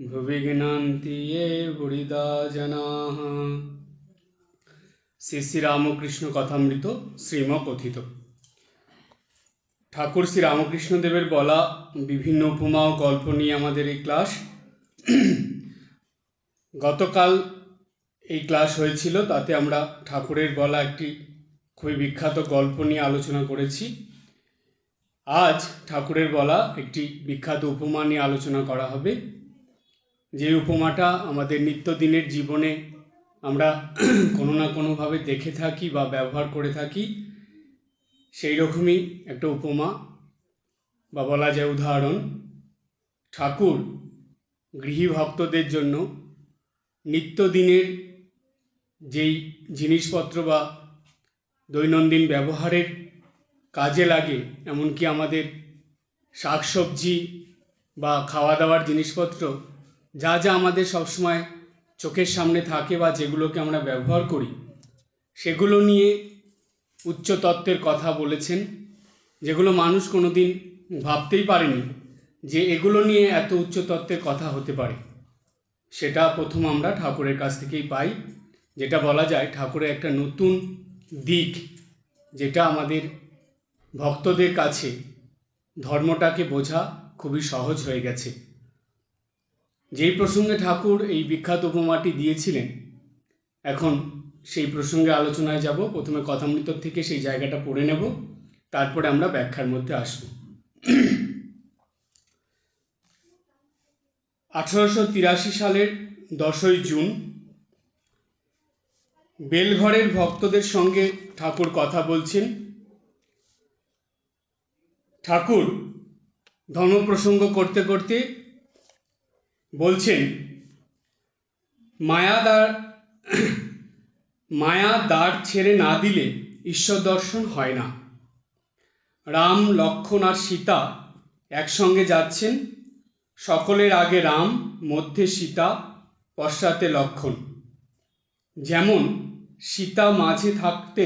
গৃণন্তি ये বুড়িদা জনাঃ শ্রী শ্রী রামকৃষ্ণ কথামৃত শ্রীম কথিত ঠাকুর শ্রী রামকৃষ্ণদেবের বলা বিভিন্ন উপমা ও গল্প নিয়ে আমাদের এই ক্লাস। গতকাল এই ক্লাস হয়েছিল, তাতে আমরা ঠাকুরের বলা একটি খুবই বিখ্যাত গল্প নিয়ে আলোচনা করেছি। আজ ঠাকুরের বলা একটি বিখ্যাত উপমা নিয়ে আলোচনা করা হবে। যে উপমাটা আমাদের নিত্যদিনের জীবনে আমরা কোনো না কোনোভাবে দেখে থাকি বা ব্যবহার করে থাকি, সেই রকমই একটা উপমা বা বলা যায় উদাহরণ। ঠাকুর গৃহী ভক্তদের জন্য নিত্যদিনের যেই জিনিসপত্র বা দৈনন্দিন ব্যবহারের কাজে লাগে, এমনকি আমাদের শাকসবজি বা খাওয়া দাওয়ার জিনিসপত্র যা যা আমাদের সবসময় চোখের সামনে থাকে বা যেগুলোকে আমরা ব্যবহার করি, সেগুলো নিয়ে উচ্চ তত্ত্বের কথা বলেছেন, যেগুলো মানুষ কোনো দিন ভাবতেই পারেনি যে এগুলো নিয়ে এত উচ্চ তত্ত্বের কথা হতে পারে। সেটা প্রথম আমরা ঠাকুরের কাছ থেকেই পাই, যেটা বলা যায় ঠাকুরের একটা নতুন দিক, যেটা আমাদের ভক্তদের কাছে ধর্মটাকে বোঝা খুবই সহজ হয়ে গেছে। যেই প্রসঙ্গে ঠাকুর এই বিখ্যাত উপমাটি দিয়েছিলেন, এখন সেই প্রসঙ্গে আলোচনায় যাব। প্রথমে কথামৃত থেকে সেই জায়গাটা পড়ে নেব, তারপরে আমরা ব্যাখ্যার মধ্যে আসব। আঠারোশো তিরাশি সালের দশই জুন, বেলঘরের ভক্তদের সঙ্গে ঠাকুর কথা বলছেন। ঠাকুর, ধর্মপ্রসঙ্গ করতে করতে বলছেন, মায়া দ্বার মায়া দ্বার ছেড়ে না দিলে ঈশ্বর দর্শন হয় না। রাম, লক্ষণ আর সীতা একসঙ্গে যাচ্ছেন। সকলের আগে রাম, মধ্যে সীতা, পশ্চাতে লক্ষণ। যেমন সীতা মাঝে থাকতে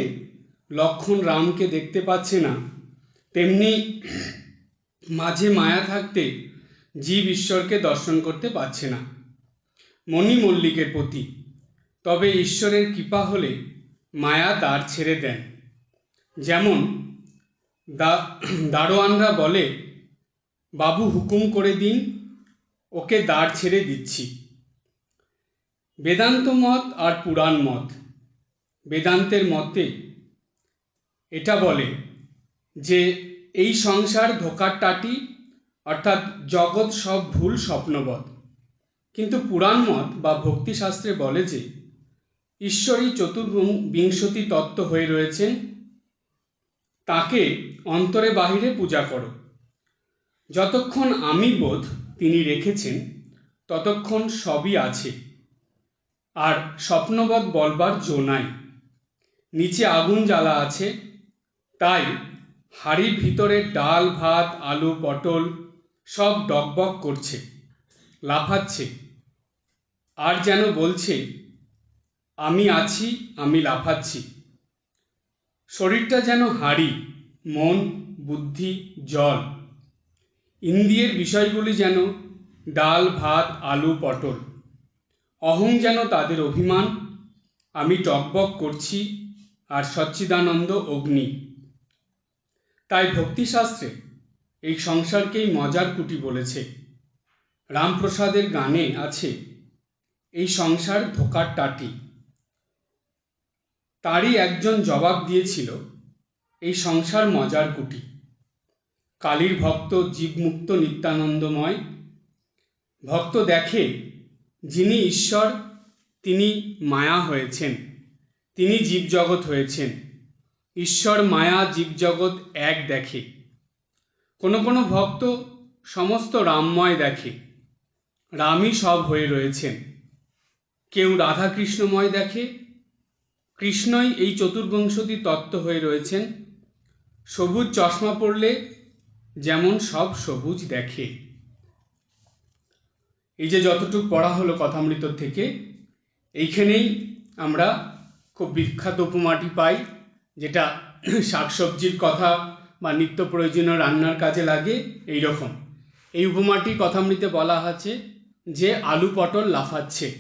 লক্ষণ রামকে দেখতে পাচ্ছে না, তেমনি মাঝে মায়া থাকতে জীব ঈশ্বরকে দর্শন করতে পারছে না। মণি মল্লিকের প্রতি। তবে ঈশ্বরের কৃপা হলে মায়া দ্বার ছেড়ে দেন। যেমন দারোয়ানরা বলে, বাবু হুকুম করে দিন, ওকে দ্বার ছেড়ে দিচ্ছি। বেদান্ত মত আর পুরাণ মত। বেদান্তের মতে এটা বলে যে, এই সংসার ধোকার টাটি অর্থাৎ জগৎ সব ভুল স্বপ্নবধ কিন্তু পুরাণ মত বা ভক্তিশাস্ত্রে বলে যে, ঈশ্বরই চতুর্বিংশতি তত্ত্ব হয়ে রয়েছেন, তাকে অন্তরে বাহিরে পূজা করো। যতক্ষণ আমি বোধ তিনি রেখেছেন, ততক্ষণ সবই আছে। আর স্বপ্নবধ বলবার জো নাই। নিচে আগুন জ্বালা আছে, তাই হাড়ির ভিতরে ডাল, ভাত, আলু, পটল সব ডকবক করছে, লাফাচ্ছে। আর যেন বলছে, আমি আছি, আমি লাফাচ্ছি। শরীরটা যেন হাড়ি, মন, বুদ্ধি, জল। ইন্দ্রিয়ের বিষয়গুলি যেন ডাল, ভাত, আলু, পটল। অহং যেন তাদের অভিমান, আমি টকবক করছি আর সচ্চিদানন্দ অগ্নি। তাই ভক্তিশাস্ত্রে এই সংসারকেই মজার কুটি বলেছে। রামপ্রসাদের গানে আছে, এই সংসার ধোকার টাটি। তারই একজন জবাব দিয়েছিল, এই সংসার মজার কুটি। কালীর ভক্ত জীবমুক্ত নিত্যানন্দময়। ভক্ত দেখে, যিনি ঈশ্বর, তিনি মায়া হয়েছেন। তিনি জীবজগৎ হয়েছেন। ঈশ্বর মায়া জীবজগৎ এক দেখে। কোনো কোনো ভক্ত সমস্ত রামময় দেখে। রামই সব হয়ে রয়েছেন। কেউ রাধাকৃষ্ণময় দেখে। কৃষ্ণই এই চতুর্বংশতি তত্ত্ব হয়ে রয়েছেন। সবুজ চশমা পরলে যেমন সব সবুজ দেখে। এই যে যতটুকু পড়া হলো কথামৃত থেকে, এইখানেই আমরা খুব বিখ্যাত উপমাটি পাই, যেটা শাকসবজির কথা বা নিত্য প্রয়োজনীয় রান্নার কাজে লাগে এই রকম এই উপমাটি কথামৃতে বলা আছে যে, আলু পটল লাফাচ্ছে।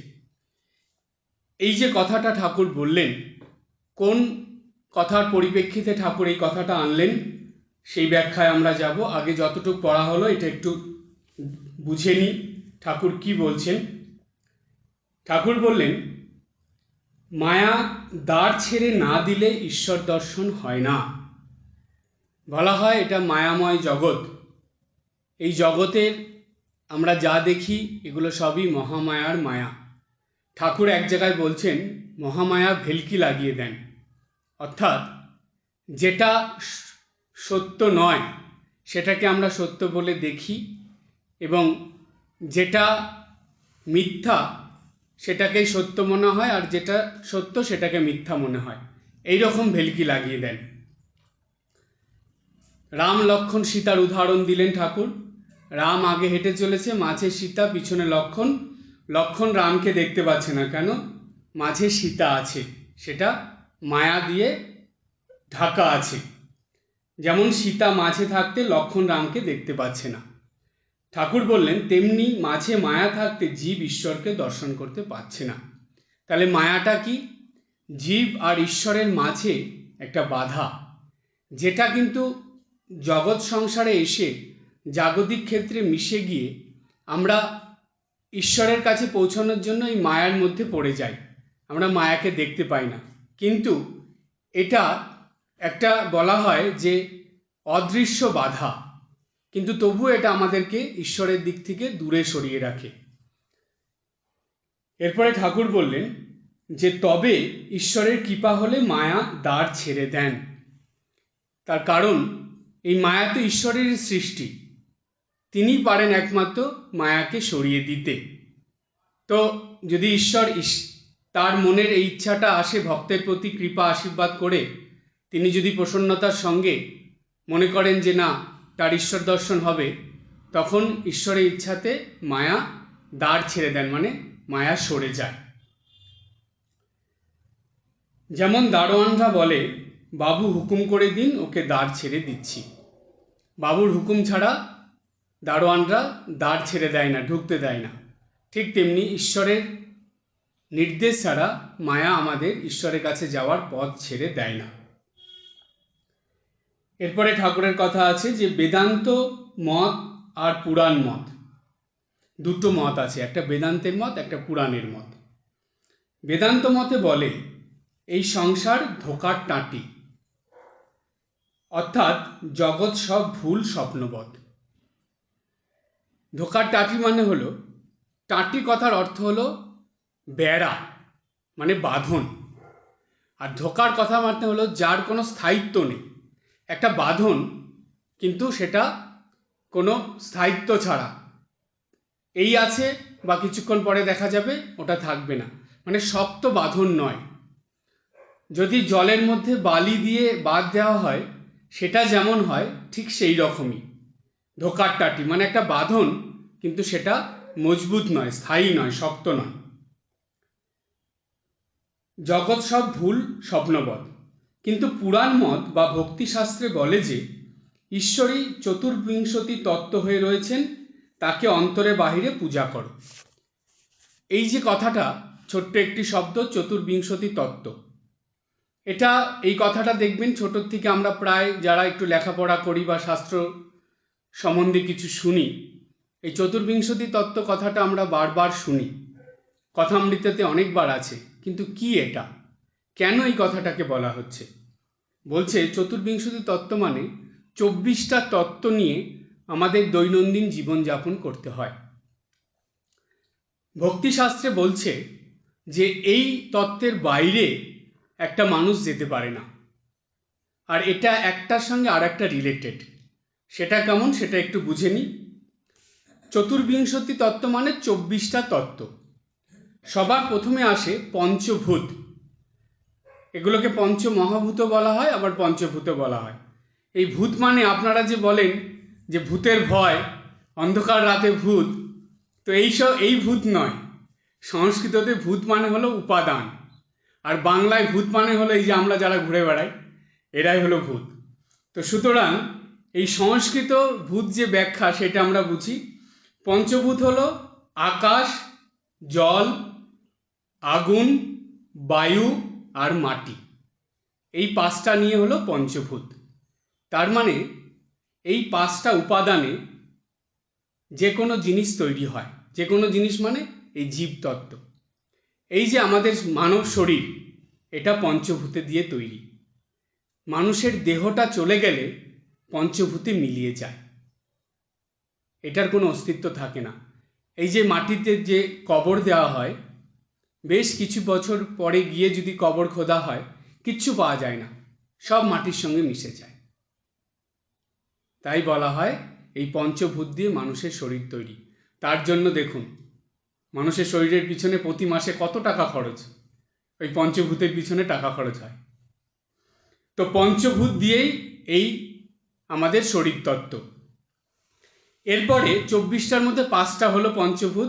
এই যে কথাটা ঠাকুর বললেন, কোন কথার পরিপ্রেক্ষিতে ঠাকুর এই কথাটা আনলেন, সেই ব্যাখ্যায় আমরা যাব। আগে যতটুকু পড়া হলো, এটা একটু বুঝে নিই ঠাকুর কি বলছেন। ঠাকুর বললেন, মায়া দ্বার ছেড়ে না দিলে ঈশ্বর দর্শন হয় না। বলা হয় এটা মায়াময় জগৎ। এই জগতের আমরা যা দেখি, এগুলো সবই মহামায়ার মায়া। ঠাকুর এক জায়গায় বলছেন, মহামায়া ভেলকি লাগিয়ে দেন। অর্থাৎ যেটা সত্য নয়, সেটাকে আমরা সত্য বলে দেখি এবং যেটা মিথ্যা, সেটাকেই সত্য মনে হয় আর যেটা সত্য, সেটাকে মিথ্যা মনে হয়। এই রকম ভেলকি লাগিয়ে দেন। রাম লক্ষণ সীতার উদাহরণ দিলেন ঠাকুর। রাম আগে হেঁটে চলেছে, মাঝে সীতা, পিছনে লক্ষণ। লক্ষণ রামকে দেখতে পাচ্ছে না কেন? মাঝে সীতা আছে, সেটা মায়া দিয়ে ঢাকা আছে। যেমন সীতা মাঝে থাকতে লক্ষণ রামকে দেখতে পাচ্ছে না। ঠাকুর বললেন, তেমনি মাঝে মায়া থাকতে জীব ঈশ্বরকে দর্শন করতে পারছে না। তাহলে মায়াটা কি? জীব আর ঈশ্বরের মাঝে একটা বাধা, যেটা কিন্তু জগৎ সংসারে এসে জাগতিক ক্ষেত্রে মিশে গিয়ে আমরা ঈশ্বরের কাছে পৌঁছানোর জন্য এই মায়ার মধ্যে পড়ে যাই। আমরা মায়াকে দেখতে পাই না। কিন্তু এটা একটা বলা হয় যে অদৃশ্য বাধা। কিন্তু তবু এটা আমাদেরকে ঈশ্বরের দিক থেকে দূরে সরিয়ে রাখে। এরপরে ঠাকুর বললেন যে, তবে ঈশ্বরের কৃপা হলে মায়া দ্বার ছেড়ে দেন। তার কারণ এই মায়া তো ঈশ্বরের সৃষ্টি। তিনি পারেন একমাত্র মায়াকে সরিয়ে দিতে। তো যদি ঈশ্বর তার মনের এই ইচ্ছাটা আসে ভক্তের প্রতি কৃপা, আশীর্বাদ করে, তিনি যদি প্রসন্নতার সঙ্গে মনে করেন যে না, তার ঈশ্বর দর্শন হবে, তখন ঈশ্বরের ইচ্ছাতে মায়া দ্বার ছেড়ে দেন মানে মায়া সরে যায়। যেমন দারোয়ানরা বলে বাবু হুকুম করে দিন, ওকে দ্বার ছেড়ে দিচ্ছি। বাবুর হুকুম ছাড়া দারোয়ানরা দ্বার ছেড়ে দেয় না, ঢুকতে দেয় না। ঠিক তেমনি ঈশ্বরের নির্দেশ ছাড়া মায়া আমাদের ঈশ্বরের কাছে যাওয়ার পথ ছেড়ে দেয় না। এরপরে ঠাকুরের কথা আছে যে, বেদান্ত মত আর পুরাণ মত। দুটো মত আছে, একটা বেদান্তের মত, একটা পুরাণের মত। বেদান্ত মতে বলে, এই সংসার ধোকার টাঁটি। অর্থাৎ জগৎ সব ভুল স্বপ্নবধ ধোকার টাটি মানে হলো, টাটি কথার অর্থ হলো বেড়া মানে বাঁধন। আর ধোকার কথা মানে হলো যার কোনো স্থায়িত্ব নেই। একটা বাঁধন কিন্তু সেটা কোনো স্থায়িত্ব ছাড়া। এই আছে বা কিছুক্ষণ পরে দেখা যাবে, ওটা থাকবে না। মানে শক্ত বাঁধন নয়। যদি জলের মধ্যে বালি দিয়ে বাদ দেওয়া হয় সেটা যেমন হয়, ঠিক সেই রকমই। ধোকার টাটি মানে একটা বাঁধন, কিন্তু সেটা মজবুত নয়, স্থায়ী নয়, শক্ত নয়। জগৎ সব ভুল স্বপ্নবধ কিন্তু পুরাণ মত বা ভক্তিশাস্ত্রে বলে যে, ঈশ্বরই চতুর্বিংশতি তত্ত্ব হয়ে রয়েছেন, তাকে অন্তরে বাহিরে পূজা করো। এই যে কথাটা, ছোট্ট একটি শব্দ চতুর্বিংশতি তত্ত্ব। এটা এই কথাটা দেখবেন ছোটোর থেকে আমরা প্রায় যারা একটু লেখাপড়া করি বা শাস্ত্র সম্বন্ধে কিছু শুনি, এই চতুর্বিংশতি তত্ত্ব কথাটা আমরা বারবার শুনি। কথামৃততে অনেকবার আছে, কিন্তু কি এটা? কেন এই কথাটাকে বলা হচ্ছে? বলছে, চতুর্বিংশতি তত্ত্ব মানে চব্বিশটা তত্ত্ব নিয়ে আমাদের দৈনন্দিন জীবনযাপন করতে হয়। ভক্তিশাস্ত্রে বলছে যে এই তত্ত্বের বাইরে একটা মানুষ যেতে পারে না। আর এটা একটার সঙ্গে আর একটা রিলেটেড সেটা কেমন সেটা একটু বুঝে নিই চতুর্বিংশতি তত্ত্ব মানে চব্বিশটা তত্ত্ব। সবার প্রথমে আসে পঞ্চভূত। এগুলোকে পঞ্চ মহাভূত বলা হয়, আবার পঞ্চভূত বলা হয়। এই ভূত মানে আপনারা যে বলেন যে ভূতের ভয়, অন্ধকার রাতে ভূত, তো এইসব এই ভূত নয়। সংস্কৃততে ভূত মানে হলো উপাদান। আর বাংলায় ভূত মানে হলো এই যে আমরা যারা ঘুরে বেড়াই, এরাই হলো ভূত। তো সুতরাং এই সংস্কৃত ভূত যে ব্যাখ্যা সেটা আমরা বুঝি। পঞ্চভূত হলো আকাশ, জল, আগুন, বায়ু আর মাটি। এই পাঁচটা নিয়ে হলো পঞ্চভূত। তার মানে এই পাঁচটা উপাদানে যে কোনো জিনিস তৈরি হয়। যে কোনো জিনিস মানে এই জীবতত্ত্ব। এই যে আমাদের মানব শরীর, এটা পঞ্চভূতে দিয়ে তৈরি। মানুষের দেহটা চলে গেলে পঞ্চভূতে মিলিয়ে যায়। এটার কোনো অস্তিত্ব থাকে না। এই যে মাটিতে যে কবর দেওয়া হয়, বেশ কিছু বছর পরে গিয়ে যদি কবর খোদা হয়, কিচ্ছু পাওয়া যায় না। সব মাটির সঙ্গে মিশে যায়। তাই বলা হয়, এই পঞ্চভূত দিয়ে মানুষের শরীর তৈরি। তার জন্য দেখুন মানুষের শরীরের পিছনে প্রতি মাসে কত টাকা খরচ? ওই পঞ্চভূতের পিছনে টাকা খরচ হয়। তো পঞ্চভূত দিয়েই এই আমাদের শরীর তত্ত্ব। এরপরে চব্বিশটার মধ্যে পাঁচটা হলো পঞ্চভূত।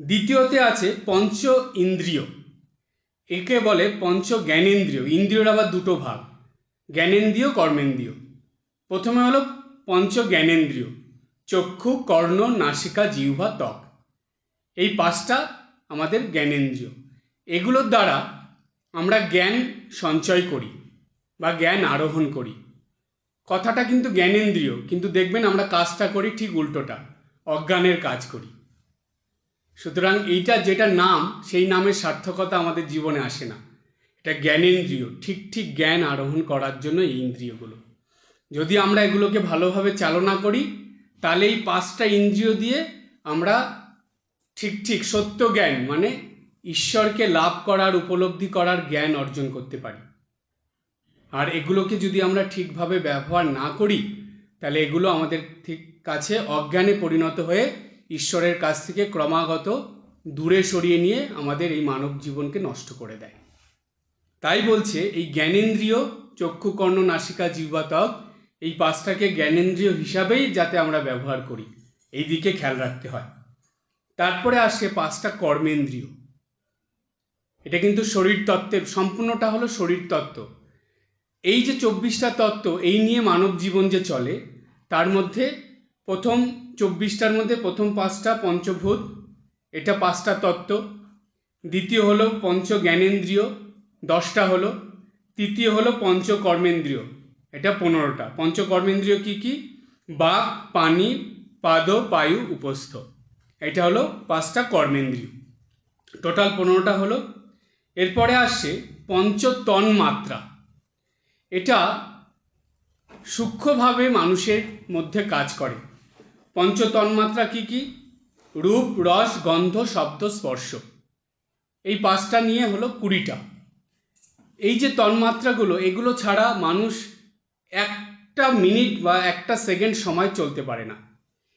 দ্বিতীয়তে আছে পঞ্চ ইন্দ্রিয়। একে বলে পঞ্চ জ্ঞানেন্দ্রিয়। ইন্দ্রিয়র আবার দুটো ভাগ। জ্ঞানেন্দ্রিয়, কর্মেন্দ্রিয়। প্রথমে হলো পঞ্চ জ্ঞানেন্দ্রিয়। চক্ষু, কর্ণ, নাসিকা, জিহ্বা, ত্বক। এই পাঁচটা আমাদের জ্ঞানেন্দ্রিয়। এগুলোর দ্বারা আমরা জ্ঞান সঞ্চয় করি বা জ্ঞান আরোহণ করি। কথাটা কিন্তু জ্ঞানেন্দ্রিয়, কিন্তু দেখবেন আমরা কাজটা করি ঠিক উল্টোটা, অজ্ঞানের কাজ করি। সুতরাং এইটা যেটা নাম, সেই নামের সার্থকতা আমাদের জীবনে আসে না। এটা জ্ঞানেন্দ্রিয়, ঠিক ঠিক জ্ঞান আরোহণ করার জন্য এই ইন্দ্রিয়গুলো। যদি আমরা এগুলোকে ভালোভাবে চালনা করি, তাহলে এই পাঁচটা ইন্দ্রিয় দিয়ে আমরা ঠিক ঠিক, সত্য জ্ঞান মানে ঈশ্বরকে লাভ করার, উপলব্ধি করার জ্ঞান অর্জন করতে পারি। আর এগুলোকে যদি আমরা ঠিকভাবে ব্যবহার না করি, তাহলে এগুলো আমাদের ঠিক কাছে অজ্ঞানে পরিণত হয়ে ঈশ্বরের কাছ থেকে ক্রমাগত দূরে সরিয়ে নিয়ে আমাদের এই মানব জীবনকে নষ্ট করে দেয়। তাই বলছে, এই জ্ঞানেন্দ্রিয় চক্ষু, কর্ণ, নাসিকা জিহ্বাতক এই পাঁচটাকে জ্ঞানেন্দ্রিয় হিসাবেই যাতে আমরা ব্যবহার করি, এই দিকে খেয়াল রাখতে হয়। তারপরে আসে পাঁচটা কর্মেন্দ্রীয়। এটা কিন্তু শরীর তত্ত্বের, সম্পূর্ণটা হলো শরীর তত্ত্ব। এই যে চব্বিশটা তত্ত্ব, এই নিয়ে মানব জীবন যে চলে, তার মধ্যে প্রথম চব্বিশটার মধ্যে প্রথম পাঁচটা পঞ্চভূত, এটা পাঁচটা তত্ত্ব। দ্বিতীয় হলো পঞ্চ জ্ঞানেন্দ্রিয় দশটা হলো, তৃতীয় হলো পঞ্চকর্মেন্দ্রীয়, এটা পনেরোটা। পঞ্চ কর্মেন্দ্রিয় কী কী? বাক, পানি, পাদ, বায়ু, উপস্থ। এটা হলো পাঁচটা কর্মেন্দ্রিয়। টোটাল পনেরোটা হলো, এরপরে আসছে পঞ্চ তন্মাত্রা এটা সূক্ষ্মভাবে মানুষের মধ্যে কাজ করে। পঞ্চ তন্মাত্রা কী কী? রূপ, রস, গন্ধ, শব্দ, স্পর্শ। এই পাঁচটা নিয়ে হলো কুড়িটা। এই যে তন্মাত্রাগুলো এগুলো ছাড়া মানুষ একটা মিনিট বা একটা সেকেন্ড সময় চলতে পারে না।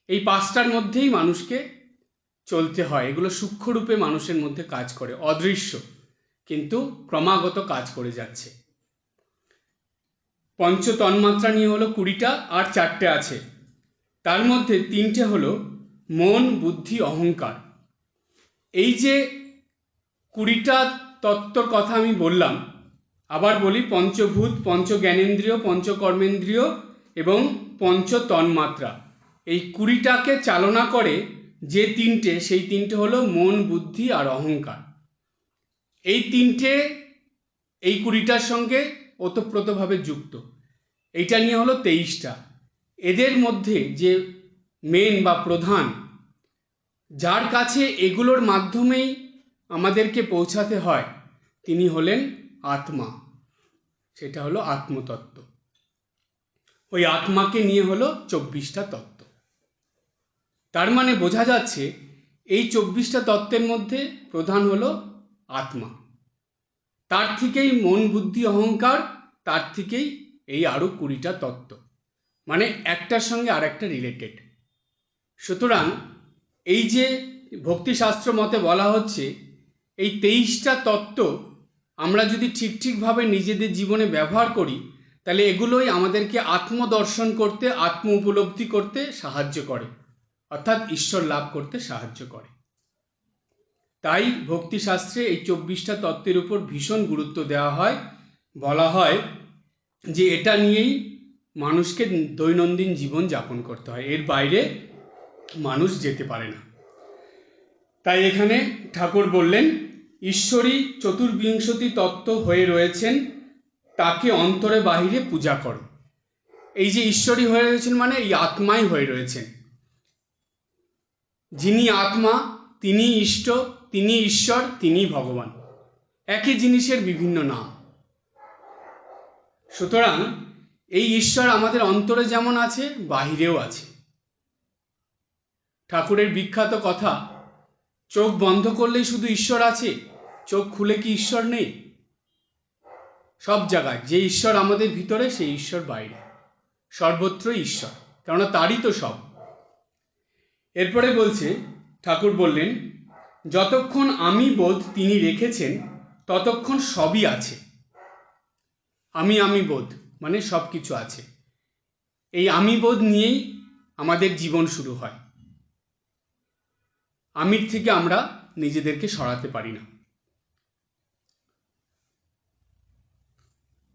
এই পাঁচটার মধ্যেই মানুষকে চলতে হয়। এগুলো সূক্ষ্মরূপে মানুষের মধ্যে কাজ করে, অদৃশ্য, কিন্তু ক্রমাগত কাজ করে যাচ্ছে। পঞ্চ তন্মাত্রা নিয়ে হলো কুড়িটা আর চারটে আছে। তার মধ্যে তিনটে হলো মন, বুদ্ধি, অহংকার। এই যে কুড়িটা তত্ত্বর কথা আমি বললাম, আবার বলি পঞ্চভূত পঞ্চ জ্ঞানেন্দ্রিয় পঞ্চ এবং পঞ্চ তন্মাত্রা এই কুড়িটাকে চালনা করে যে তিনটে, সেই তিনটে হলো মন, বুদ্ধি আর অহংকার। এই তিনটে এই কুড়িটার সঙ্গে ওতপ্রোতভাবে যুক্ত। এইটা নিয়ে হলো তেইশটা। এদের মধ্যে যে মেন বা প্রধান, যার কাছে এগুলোর মাধ্যমেই আমাদেরকে পৌঁছাতে হয়, তিনি হলেন আত্মা। সেটা হলো আত্মতত্ত্ব। ওই আত্মাকে নিয়ে হলো চব্বিশটা তত্ত্ব। তার মানে বোঝা যাচ্ছে এই চব্বিশটা তত্ত্বের মধ্যে প্রধান হল আত্মা। তার থেকেই মন বুদ্ধি অহংকার, তার থেকেই এই আরও কুড়িটা তত্ত্ব। মানে একটার সঙ্গে আর একটা রিলেটেড সুতরাং এই যে ভক্তিশাস্ত্র মতে বলা হচ্ছে, এই তেইশটা তত্ত্ব আমরা যদি ঠিক ঠিকভাবে নিজেদের জীবনে ব্যবহার করি, তাহলে এগুলোই আমাদেরকে আত্মদর্শন করতে, আত্ম উপলব্ধি করতে সাহায্য করে। অর্থাৎ ঈশ্বর লাভ করতে সাহায্য করে। তাই ভক্তিশাস্ত্রে এই চব্বিশটা তত্ত্বের উপর ভীষণ গুরুত্ব দেওয়া হয়। বলা হয় যে এটা নিয়েই মানুষকে দৈনন্দিন জীবন যাপন করতে হয়। এর বাইরে মানুষ যেতে পারে না। তাই এখানে ঠাকুর বললেন ঈশ্বরী চতুর্বিংশতি তত্ত্ব হয়ে রয়েছেন, তাকে অন্তরে বাহিরে পূজা করো। এই যে ঈশ্বরী হয়ে রয়েছেন মানে এই আত্মাই হয়ে রয়েছেন। যিনি আত্মা, তিনি ইষ্ট, তিনি ঈশ্বর, তিনি ভগবান। একই জিনিসের বিভিন্ন নাম। সুতরাং এই ঈশ্বর আমাদের অন্তরে যেমন আছে, বাহিরেও আছে। ঠাকুরের বিখ্যাত কথা, চোখ বন্ধ করলেই শুধু ঈশ্বর আছে, চোখ খুলে কি ঈশ্বর নেই? সব জায়গায়, যে ঈশ্বর আমাদের ভিতরে, সেই ঈশ্বর বাইরে। সর্বত্র ঈশ্বর, কেননা তারই তো সব। এরপরে বলছে, ঠাকুর বললেন, যতক্ষণ আমি বোধ তিনি রেখেছেন, ততক্ষণ সবই আছে। আমি আমি বোধ মানে সব কিছু আছে। এই আমি বোধ নিয়েই আমাদের জীবন শুরু হয়। আমির থেকে আমরা নিজেদেরকে সরাতে পারি না।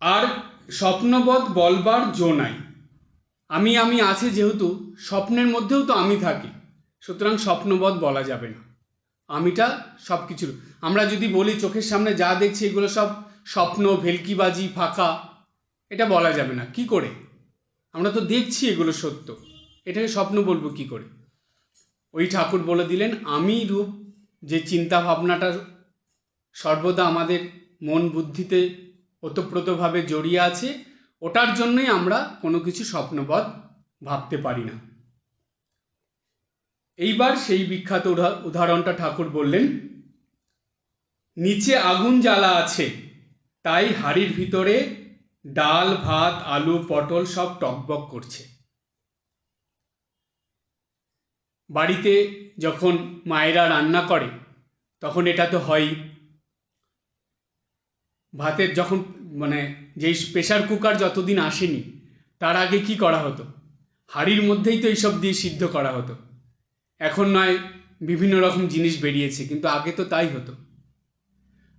আর স্বপ্নবোধ বলবার জো নাই। আমি আমি আছে যেহেতু, স্বপ্নের মধ্যেও তো আমি থাকি। সুতরাং স্বপ্নবধ বলা যাবে না। আমিটা সব কিছুর আমরা যদি বলি চোখের সামনে যা দেখছি এগুলো সব স্বপ্ন, ভেলকিবাজি, ফাঁকা, এটা বলা যাবে না। কি করে? আমরা তো দেখছি এগুলো সত্য। এটাকে স্বপ্ন বলব কি করে? ওই ঠাকুর বলে দিলেন, আমি রূপ, যে চিন্তা ভাবনাটা সর্বদা আমাদের মন বুদ্ধিতে ওতপ্রোতভাবে জড়িয়ে আছে, ওটার জন্যই আমরা কোনো কিছু স্বপ্নবধ ভাবতে পারি না। এইবার সেই বিখ্যাত উদাহ- উদাহরণটা ঠাকুর বললেন, নিচে আগুন জ্বালা আছে, তাই হাড়ির ভিতরে ডাল, ভাত, আলু, পটল সব টকবক করছে। বাড়িতে যখন মায়েরা রান্না করে, তখন এটা তো হয়ই ভাতের যখন মানে যেই প্রেশার কুকার যতদিন আসেনি, তার আগে কি করা হতো? হাঁড়ির মধ্যেই তো এইসব দিয়ে সিদ্ধ করা হতো। এখন নয়, বিভিন্ন রকম জিনিস বেরিয়েছে, কিন্তু আগে তো তাই হতো।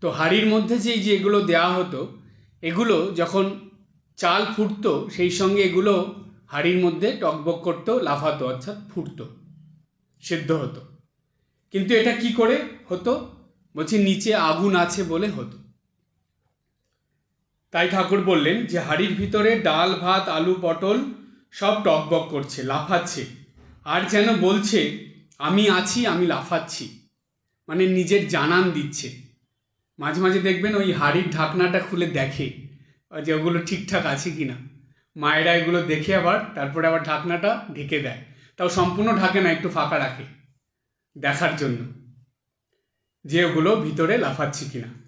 তো হাঁড়ির মধ্যে যেই যে এগুলো দেওয়া হতো, এগুলো যখন চাল ফুটতো, সেই সঙ্গে এগুলো হাঁড়ির মধ্যে টকবক করতো, লাফাতো, অর্থাৎ ফুটতো, সেদ্ধ হতো। কিন্তু এটা কি করে হতো? বলছে, নিচে আগুন আছে বলে হতো। তাই ঠাকুর বললেন যে, হাড়ির ভিতরে ডাল, ভাত, আলু, পটল সব টকবক করছে, লাফাচ্ছে। আর যেন বলছে আমি আছি, আমি লাফাচ্ছি। মানে নিজের জানান দিচ্ছে। মাঝে মাঝে দেখবেন ওই হাড়ির ঢাকনাটা খুলে দেখে যে ওগুলো ঠিকঠাক আছে কি না মায়েরা এগুলো দেখে আবার তারপরে আবার ঢাকনাটা ঢেকে দেয়। তাও সম্পূর্ণ ঢাকে না, একটু ফাঁকা রাখে দেখার জন্য যে ওগুলো ভিতরে লাফাচ্ছে কিনা।